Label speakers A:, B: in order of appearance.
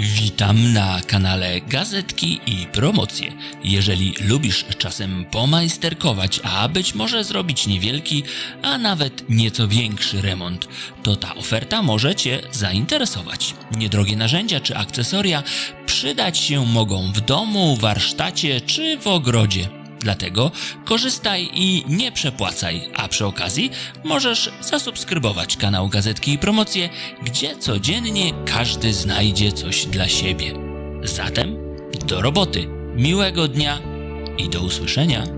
A: Witam na kanale Gazetki i Promocje. Jeżeli lubisz czasem pomajsterkować, a być może zrobić niewielki, a nawet nieco większy remont, to ta oferta może Cię zainteresować. Niedrogie narzędzia czy akcesoria przydać się mogą w domu, warsztacie czy w ogrodzie. Dlatego korzystaj i nie przepłacaj, a przy okazji możesz zasubskrybować kanał Gazetki i Promocje, gdzie codziennie każdy znajdzie coś dla siebie. Zatem do roboty, miłego dnia i do usłyszenia.